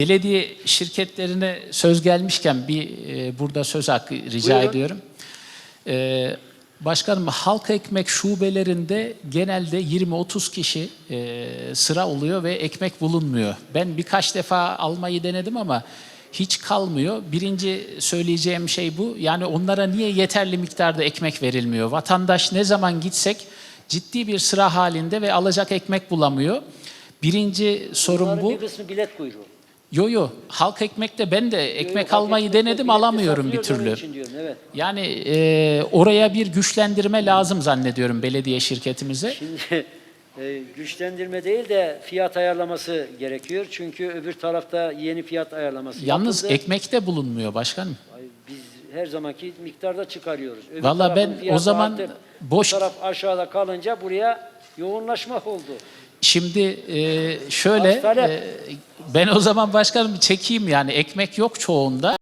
Belediye şirketlerine söz gelmişken bir e, burada söz hakkı rica Buyurun. ediyorum. E, başkanım halk ekmek şubelerinde genelde 20-30 kişi e, sıra oluyor ve ekmek bulunmuyor. Ben birkaç defa almayı denedim ama hiç kalmıyor. Birinci söyleyeceğim şey bu. Yani onlara niye yeterli miktarda ekmek verilmiyor? Vatandaş ne zaman gitsek ciddi bir sıra halinde ve alacak ekmek bulamıyor. Birinci sorun Bunların bu. bir kısmı bilet kuyruğu. Yo yo halk ekmekte ben de Yo, ekmek yo, almayı paketli denedim biletli alamıyorum bir türlü. diyorum, evet. Yani e, oraya bir güçlendirme lazım zannediyorum belediye şirketimize. Şimdi e, güçlendirme değil de fiyat ayarlaması gerekiyor. Çünkü öbür tarafta yeni fiyat ayarlaması Yalnız yapıldı. ekmekte bulunmuyor başkanım. Ay, Biz her zamanki miktarda çıkarıyoruz. Öbür Valla ben o zaman artık boş- taraf aşağıda kalınca buraya yoğunlaşma oldu. Şimdi e, şöyle e, ben o zaman başkanım çekeyim yani ekmek yok çoğunda.